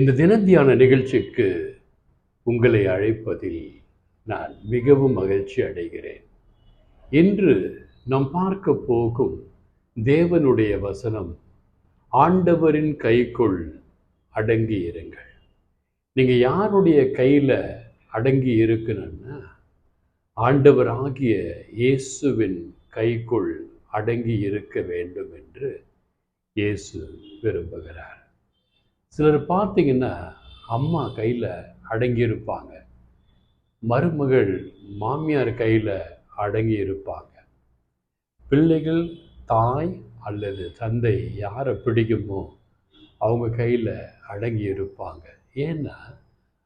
இந்த தினத்தியான நிகழ்ச்சிக்கு உங்களை அழைப்பதில் நான் மிகவும் மகிழ்ச்சி அடைகிறேன். இன்று நாம் பார்க்க போகும் தேவனுடைய வசனம் ஆண்டவரின் கைக்குள் அடங்கி இருங்கள். நீங்கள் யாருடைய கையில் அடங்கி இருக்கணும்னா ஆண்டவர் ஆகிய இயேசுவின் கைக்குள் அடங்கி இருக்க வேண்டும் என்று இயேசு விரும்புகிறார். சிலர் பார்த்தீங்கன்னா அம்மா கையில் அடங்கியிருப்பாங்க. மருமகள் மாமியார் கையில் அடங்கி இருப்பாங்க பிள்ளைகள் தாய் அல்லது தந்தை யாரை பிடிக்குமோ அவங்க கையில் அடங்கி இருப்பாங்க ஏன்னா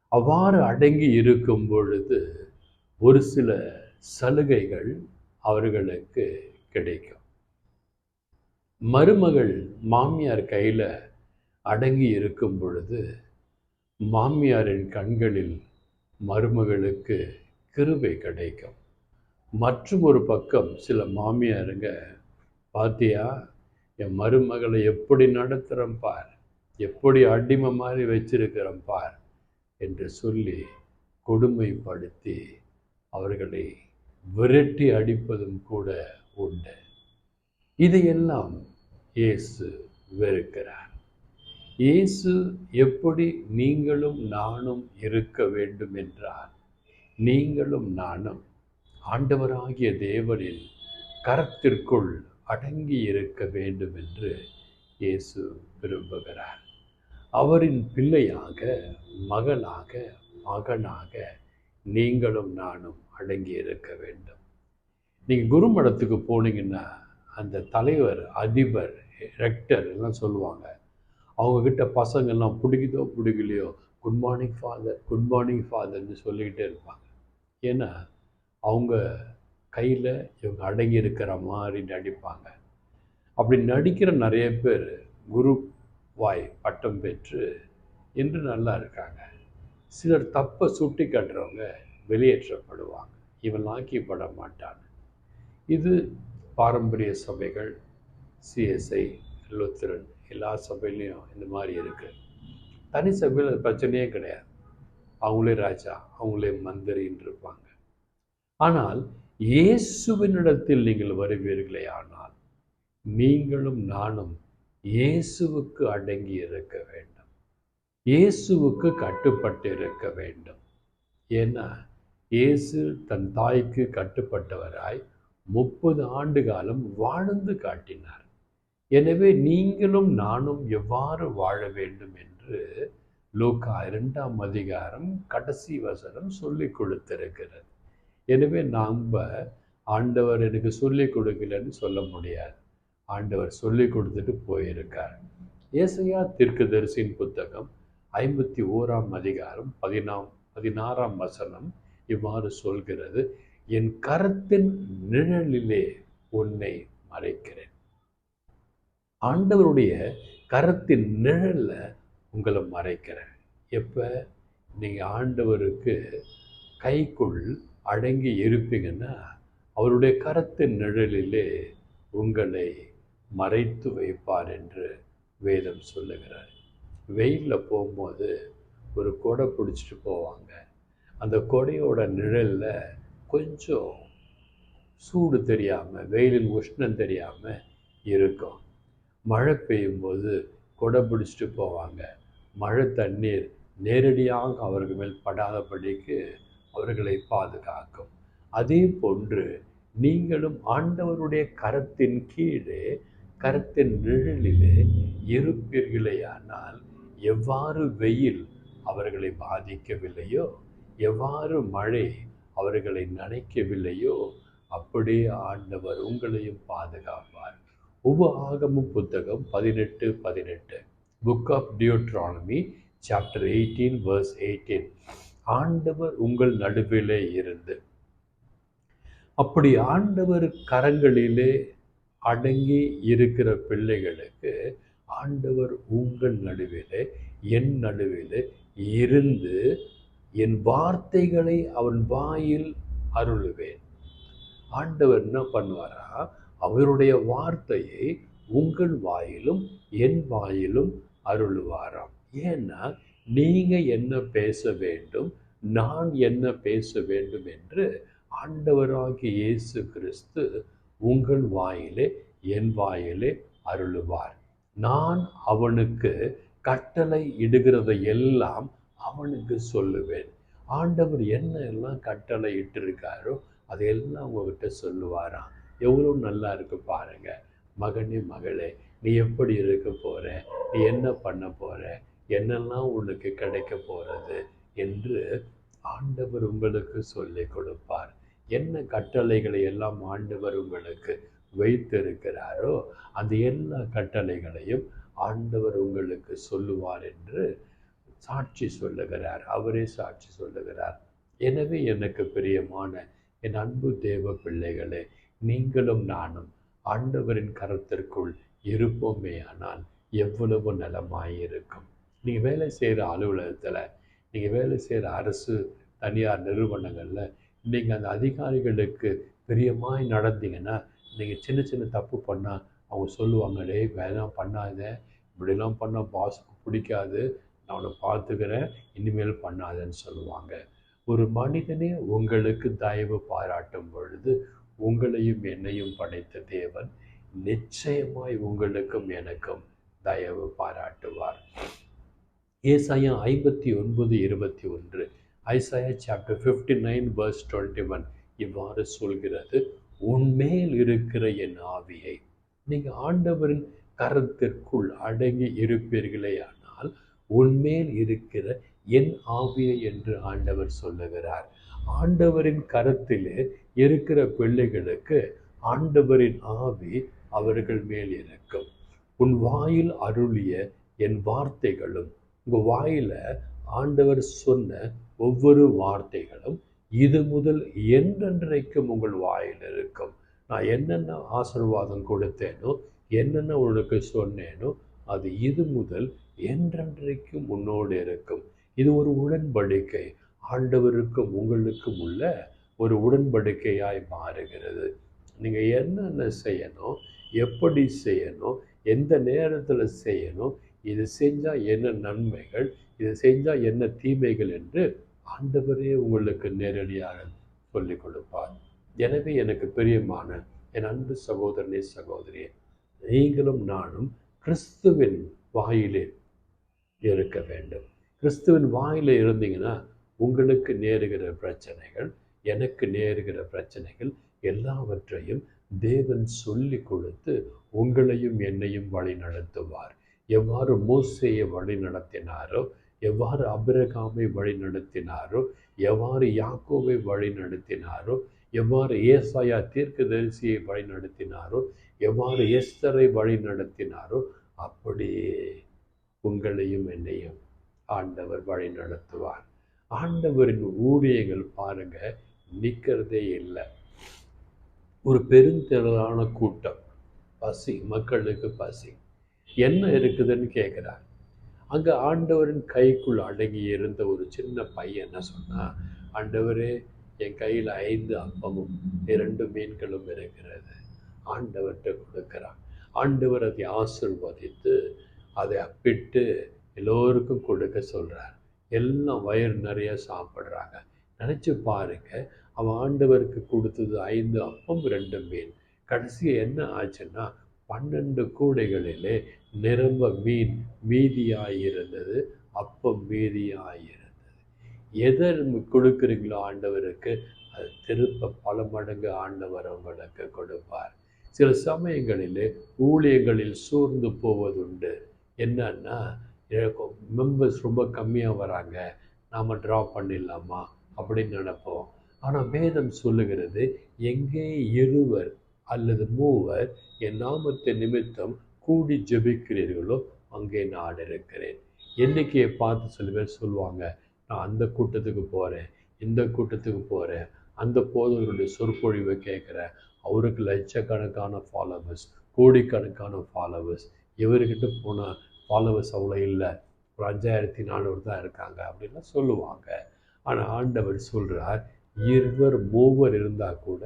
அவ்வாறு அடங்கி இருக்கும் பொழுது ஒரு சில சலுகைகள் அவர்களுக்கு கிடைக்கும். மருமகள் மாமியார் கையில் அடங்கி இருக்கும் பொழுது மாமியாரின் கண்களில் மருமகளுக்கு கிருபை கிடைக்கும். மற்றும் ஒரு பக்கம் சில மாமியாருங்க பாத்தியா என் மருமகளை எப்படி நடத்துகிறோம் பார் எப்படி அடிமை மாதிரி வச்சிருக்கிறோம் பார் என்று சொல்லி கொடுமைப்படுத்தி அவர்களை விரட்டி அடிப்பதும் கூட உண்டு. இதையெல்லாம் இயேசு வெறுக்கிறார். இயேசு எப்படி நீங்களும் நானும் இருக்க வேண்டும் என்றால் நீங்களும் நானும் ஆண்டவராகிய தேவனின் கரத்திற்குள் அடங்கி இருக்க வேண்டும் என்று இயேசு விரும்புகிறார். அவரின் பிள்ளையாக மகளாக மகனாக நீங்களும் நானும் அடங்கி இருக்க வேண்டும். நீங்கள் குருமடத்துக்கு போனீங்கன்னா அந்த தலைவர் அதிபர் ரெக்டர் எல்லாம் சொல்லுவாங்க. அவங்கக்கிட்ட பசங்கள்லாம் பிடிக்குதோ பிடிக்கலையோ good morning father good morning ஃபாதர்னு சொல்லிக்கிட்டே இருப்பாங்க. ஏன்னா அவங்க கையில் இவங்க அடங்கி இருக்கிற மாதிரி நடிப்பாங்க. அப்படி நடிக்கிற நிறைய பேர் குரு வாய் பட்டம் பெற்று இன்று நல்லா இருக்காங்க. சிலர் தப்பை சுட்டி காட்டுறவங்க வெளியேற்றப்படுவாங்க. இவன் ஆக்கிப்பட மாட்டான். இது பாரம்பரிய சபைகள் சிஎஸ்ஐ லுத்திரன் எல்லா சபையிலையும் இந்த மாதிரி இருக்குது தனி சபையில் அது பிரச்சனையே கிடையாது. அவங்களே ராஜா அவங்களே மந்திரின்னு இருப்பாங்க ஆனால் இயேசுவினிடத்தில் நீங்கள் வருவீர்களே ஆனால் நீங்களும் நானும் இயேசுவுக்கு அடங்கி இருக்க வேண்டும். இயேசுவுக்கு கட்டுப்பட்டு இருக்க வேண்டும். ஏன்னா இயேசு தன் தாய்க்கு கட்டுப்பட்டவராய் முப்பது ஆண்டு காலம் வாழ்ந்து காட்டினார். எனவே நீங்களும் நானும் எவ்வாறு வாழ வேண்டும் என்று லோக்கா இரண்டாம் அதிகாரம் கடைசி வசனம் சொல்லி கொடுத்திருக்கிறது. எனவே நாம் ஆண்டவர் எனக்கு சொல்லி கொடுக்கலன்னு சொல்ல முடியாது. ஆண்டவர் சொல்லி கொடுத்துட்டு போயிருக்கார். ஏசையா தீர்க்கதரிசியின் புத்தகம் ஐம்பத்தி ஓராம் அதிகாரம் பதினாம் பதினாறாம் வசனம் இவ்வாறு சொல்கிறது என் கரத்தின் நிழலிலே உன்னை மறைக்கிறேன். ஆண்டவருடைய கரத்தின் நிழலில் உங்களை மறைக்கிறேன். எப்போ? நீங்கள் ஆண்டவருக்கு கைக்குள் அடங்கி இருப்பீங்கன்னா அவருடைய கரத்தின் நிழலிலே உங்களை மறைத்து வைப்பார் என்று வேதம் சொல்லுகிறார். வெயிலில் போகும்போது ஒரு கொடை பிடிச்சிட்டு போவாங்க. அந்த கொடையோட நிழலில் கொஞ்சம் சூடு தெரியாமல் வெயிலின் உஷ்ணம் தெரியாமல் இருக்கும். மழை பெய்யும்போது கொடை பிடிச்சிட்டு போவாங்க. மழை தண்ணீர் நேரடியாக அவர்கள் மேல் படாதபடிக்கு அவர்களை பாதுகாக்கும். அதே போன்று நீங்களும் ஆண்டவருடைய கரத்தின் கீழே கரத்தின் நிழலிலே இருப்பீர்களேயானால் எவ்வாறு வெயில் அவர்களை பாதிக்கவில்லையோ எவ்வாறு மழை அவர்களை நனைக்கவில்லையோ அப்படியே ஆண்டவர் உங்களையும் பாதுகாப்பார். உப ஆகமும் புத்தகம் பதினெட்டு பதினெட்டு. Book of Deuteronomy chapter eighteen verse eighteen ஆண்டவர் உங்கள் நடுவிலே இருந்து. அப்படி ஆண்டவர் கரங்களிலே அடங்கி இருக்கிற பிள்ளைகளுக்கு ஆண்டவர் உங்கள் நடுவிலே என் நடுவிலே இருந்து என் வார்த்தைகளை அவன் வாயில் அருளுவேன். ஆண்டவர் என்ன பண்ணுவாரா? அவருடைய வார்த்தையை உங்கள் வாயிலும் என் வாயிலும் அருளுவாராம். ஏன்னா நீங்கள் என்ன பேச வேண்டும் நான் என்ன பேச வேண்டும் என்று ஆண்டவராகிய இயேசு கிறிஸ்து உங்கள் வாயிலே என் வாயிலே அருளுவார். நான் அவனுக்கு கட்டளை இடுகிறதை எல்லாம் அவனுக்கு சொல்லுவேன். ஆண்டவர் என்ன எல்லாம் கட்டளை இட்டிருக்காரோ அதையெல்லாம் உங்ககிட்ட சொல்லுவாராம். எவ்வளோ நல்லா இருக்கு பாருங்க. மகனே மகளே நீ எப்படி இருக்க போகிற நீ என்ன பண்ண போகிற என்னெல்லாம் உனக்கு கிடைக்க போகிறது என்று ஆண்டவர் உங்களுக்கு சொல்லிக் கொடுப்பார். என்ன கட்டளைகளை எல்லாம் ஆண்டவர் உங்களுக்கு வைத்திருக்கிறாரோ அந்த எல்லா கட்டளைகளையும் ஆண்டவர் உங்களுக்கு சொல்லுவார் என்று சாட்சி சொல்லுகிறார். அவரே சாட்சி சொல்லுகிறார். எனவே எனக்கு பிரியமான என் அன்பு தேவ பிள்ளைகளே நீங்களும் நானும் ஆண்டவரின் கரத்திற்குள் இருப்போமே ஆனால் எவ்வளவு நலமாயிருக்கும். நீங்கள் வேலை செய்கிற அலுவலகத்தில் நீங்கள் வேலை செய்கிற அரசு தனியார் நிறுவனங்களில் நீங்கள் அந்த அதிகாரிகளுக்கு பிரியமாய் நடந்தீங்கன்னா நீங்கள் சின்ன சின்ன தப்பு பண்ணால் அவங்க சொல்லுவாங்க டேய் வேணாம் பண்ணாத. இப்படிலாம் பண்ணால் பாஸுக்கு பிடிக்காது. நான் உன்னை பார்த்துக்கிறேன். இனிமேல் பண்ணாதேன்னு சொல்லுவாங்க. ஒரு மனிதனே உங்களுக்கு தயவு பாராட்டும் பொழுது உங்களையும் என்னையும் படைத்த தேவன் நிச்சயமாய் உங்களுக்கும் எனக்கும் தயவு பாராட்டுவார். ஏசாயா ஐம்பத்தி ஒன்பது இருபத்தி ஒன்று Isaiah chapter fifty nine verse twenty one இவ்வாறு சொல்கிறது உன்மேல் இருக்கிற என் ஆவியை நீங்கள் ஆண்டவரின் கரத்திற்குள் அடங்கி இருப்பீர்களே ஆனால் உன்மேல் இருக்கிற என் ஆவியை என்று ஆண்டவர் சொல்லுகிறார். ஆண்டவரின் கரத்திலே இருக்கிற பிள்ளைகளுக்கு ஆண்டவரின் ஆவி அவர்கள் மேல் இருக்கும் உன் வாயில் அருளிய என் வார்த்தைகளும் உங்கள் வாயில் ஆண்டவர் சொன்ன ஒவ்வொரு வார்த்தைகளும் இது முதல் என்றென்றைக்கும் உங்கள் வாயில் இருக்கும். நான் என்னென்ன ஆசீர்வாதம் கொடுத்தேனோ என்னென்ன உனக்கு சொன்னேனோ அது இது முதல் என்றென்றைக்கும் உன்னோடு இருக்கும். இது ஒரு உடன்படிக்கை. ஆண்டவருக்கும் உங்களுக்கும் உள்ள ஒரு உடன்படிக்கையாய் மாறுகிறது. நீங்கள் என்னென்ன செய்யணும் எப்படி செய்யணும் எந்த நேரத்தில் செய்யணும் இது செஞ்சால் என்ன நன்மைகள் இது செஞ்சால் என்ன தீமைகள் என்று ஆண்டவரே உங்களுக்கு நேரடியாக சொல்லிக் கொடுப்பார். எனவே எனக்கு பிரியமான என் அன்பு சகோதரனே சகோதரியே நீங்களும் நானும் கிறிஸ்துவின் வாயிலே இருக்க வேண்டும். கிறிஸ்துவின் வாயில் இருந்தீங்கன்னா உங்களுக்கு நேருகிற பிரச்சனைகள் எனக்கு நேருகிற பிரச்சனைகள் எல்லாவற்றையும் தேவன் சொல்லி கொடுத்து உங்களையும் என்னையும் வழி நடத்துவார் எவ்வாறு மோசையை வழி நடத்தினாரோ எவ்வாறு அபிரகாமை வழி நடத்தினாரோ எவ்வாறு யாக்கோவை வழி நடத்தினாரோ எவ்வாறு ஏசாயா தீர்க்கதரிசியை வழி நடத்தினாரோ எவ்வாறு எஸ்தரை வழி நடத்தினாரோ அப்படியே உங்களையும் என்னையும் ஆண்டவர் வழி நடத்துவார் ஆண்டவரின் ஊழியங்கள் பாருங்க நிற்கிறதே இல்லை. ஒரு பெருந்திரளான கூட்டம். பசி மக்களுக்கு பசி. என்ன இருக்குதுன்னு கேட்குறாங்க அங்கே ஆண்டவரின் கைக்குள் அடங்கி இருந்த ஒரு சின்ன பையன் என்ன சொன்னால் ஆண்டவரே என் கையில் ஐந்து அப்பமும் இரண்டு மீன்களும் இருக்கிறது. ஆண்டவர்கிட்ட கொடுக்குறான் ஆண்டவர் அதை ஆசிர்வதித்து அதை அப்பிட்டு எல்லோருக்கும் கொடுக்க சொல்கிறார் எல்லாம் வயிறு நிறைய சாப்பிட்றாங்க. நினச்சி பாருங்க அவன் ஆண்டவருக்கு கொடுத்தது ஐந்து அப்பம் ரெண்டு மீன். கடைசியை என்ன ஆச்சுன்னா பன்னெண்டு கூடைகளிலே நிரம்ப மீன் மீதியாயிருந்தது அப்பம் மீதியாயிருந்தது. எதை கொடுக்குறீங்களோ ஆண்டவருக்கு அது திருப்ப பல மடங்கு ஆண்டவர் உங்களுக்கு கொடுப்பார். சில சமயங்களில் ஊழியர்களில் சூர்ந்து போவதுண்டு. என்னன்னா மெம்பர்ஸ் ரொம்ப கம்மியாக வராங்க. நாம் ட்ரா பண்ணிடலாமா? அப்படின்னு நினைப்போம். ஆனால் வேதம் சொல்லுகிறது எங்கே இருவர் அல்லது மூவர் என் நாமத்தை நிமித்தம் கூடி ஜெபிக்கிறீர்களோ அங்கே நான் இருக்கிறேன். எண்ணிக்கையை பார்த்து சில பேர் சொல்லுவாங்க நான் அந்த கூட்டத்துக்கு போகிறேன் இந்த கூட்டத்துக்கு போகிறேன் அந்த போதவர்களுடைய சொற்பொழிவை கேட்குறேன். அவருக்கு லட்சக்கணக்கான ஃபாலோவர்ஸ் கோடிக்கணக்கான ஃபாலோவர்ஸ் இவர்கிட்ட போன ஃபாலோவர்ஸ் அவ்வளோ இல்லை. ஒரு அஞ்சாயிரத்தி நானூறு தான் இருக்காங்க அப்படின்லாம் சொல்லுவாங்க. ஆனால் ஆண்டவர் சொல்கிறார் இருவர் மூவர் இருந்தால் கூட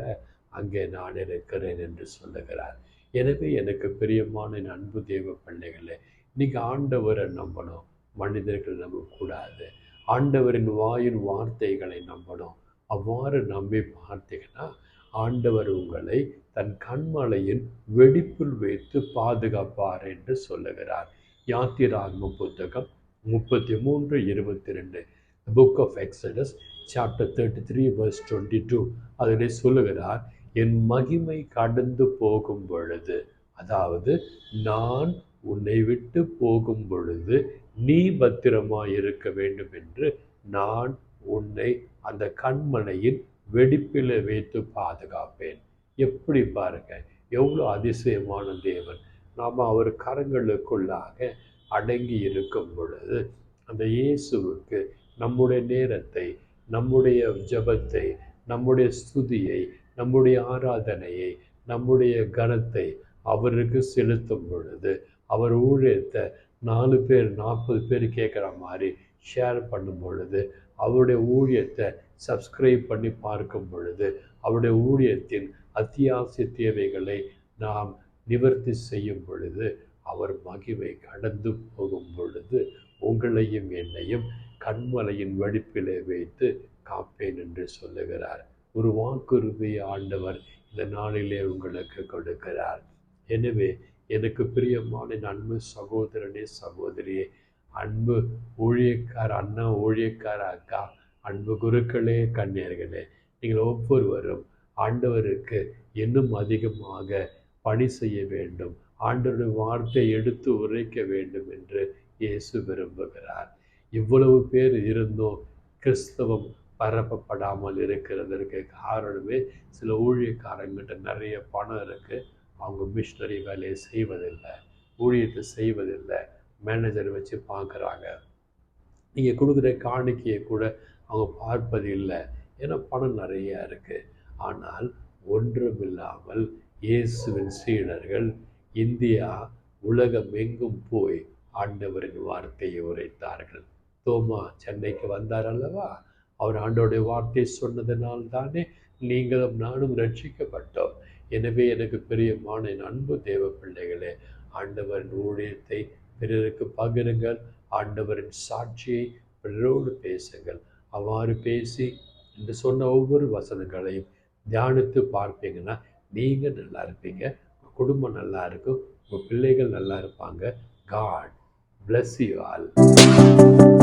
அங்கே நான் இருக்கிறேன் என்று சொல்லுகிறார். எனவே எனக்கு பிரியமான என் அன்பு தேவ பிள்ளைகளே இன்னைக்கு ஆண்டவரை நம்பணும் மனிதர்கள் நம்பக்கூடாது. ஆண்டவரின் வாயின் வார்த்தைகளை நம்பணும். அவ்வாறு நம்பி பார்த்தீங்கன்னா ஆண்டவர் உங்களை தன் கண்மலையின் வெடிப்பில் வைத்து பாதுகாப்பார் என்று சொல்லுகிறார். யாத்திராகம புத்தகம் முப்பத்தி மூன்று இருபத்தி ரெண்டு book of Exodus chapter thirty three verse twenty two அதிலே சொல்லுகிறார் என் மகிமை கடந்து போகும் பொழுது அதாவது நான் உன்னை விட்டு போகும் பொழுது நீ பத்திரமாக இருக்க வேண்டும் என்று நான் உன்னை அந்த கண்மனையின் வெடிப்பில் வைத்து பாதுகாப்பேன். எப்படி பாருங்க எவ்வளோ அதிசயமான தேவன். நாம் அவர் கரங்களுக்குள்ளாக அடங்கி இருக்கும் பொழுது அந்த இயேசுவுக்கு நம்முடைய நேரத்தை நம்முடைய ஜபத்தை நம்முடைய ஸ்துதியை நம்முடைய ஆராதனையை நம்முடைய கனத்தை அவருக்கு செலுத்தும் பொழுது அவர் ஊழியத்தை நாலு பேர் நாற்பது பேர் கேட்குற மாதிரி ஷேர் பண்ணும் பொழுது அவருடைய ஊழியத்தை சப்ஸ்கிரைப் பண்ணி பார்க்கும் பொழுது அவருடைய ஊழியத்தின் அத்தியாவசிய தேவைகளை நாம் நிவர்த்தி செய்யும் பொழுது அவர் மகிமை கடந்து போகும் பொழுது உங்களையும் என்னையும் கண்மலையின் வெடிப்பிலே வைத்து காப்பேன் என்று சொல்லுகிறார். ஒரு வாக்குறுதி ஆண்டவர் இந்த நாளிலே உங்களுக்கு கொடுக்கிறார். எனவே எனக்கு பிரியமான அன்பு சகோதரனே சகோதரியே அன்பு ஊழியக்கார் அண்ணா ஊழியக்கார அக்கா அன்பு குருக்களே கண்ணியர்களே நீங்கள் ஒவ்வொருவரும் ஆண்டவருக்கு இன்னும் அதிகமாக பணி செய்ய வேண்டும். ஆண்டவருடைய வார்த்தை எடுத்து உரைக்க வேண்டும் என்று இயேசு விரும்புகிறார். இவ்வளவு பேர் இருந்தோ கிறிஸ்தவம் பரப்பப்படாமல் இருக்கிறதற்கு காரணமே சில ஊழியக்காரங்கிட்ட நிறைய பணம் இருக்குது அவங்க மிஷினரி வேலையை செய்வதில்லை ஊழியத்தை செய்வதில்லை மேனேஜர் வச்சு பார்க்குறாங்க. நீங்கள் கொடுக்குற காணிக்கையை கூட அவங்க பார்ப்பது இல்லை. ஏன்னா பணம் நிறையா இருக்குது ஆனால் ஒன்றுமில்லாமல் இயேசுவின் சீடர்கள் இந்தியா உலகம் எங்கும் போய் ஆண்டவரின் வார்த்தையை உரைத்தார்கள். தோமா சென்னைக்கு வந்தார் அல்லவா? அவர் ஆண்டோடைய வார்த்தை சொன்னதனால் தானே நீங்களும் நானும் ரட்சிக்கப்பட்டோம். எனவே எனக்கு பிரியமான அன்பு தேவ பிள்ளைகளே ஆண்டவரின் ஊழியத்தை பிறருக்கு பகிருங்கள் ஆண்டவரின் சாட்சியை பிறரோடு பேசுங்கள். அவ்வாறு பேசி என்று சொன்ன ஒவ்வொரு வசனங்களையும் தியானித்து பார்ப்பீங்கன்னா நீங்கள் நல்லா இருப்பீங்க குடும்பம் நல்லா இருக்கும் உங்கள் பிள்ளைகள் நல்லா இருப்பாங்க. God Bless you all.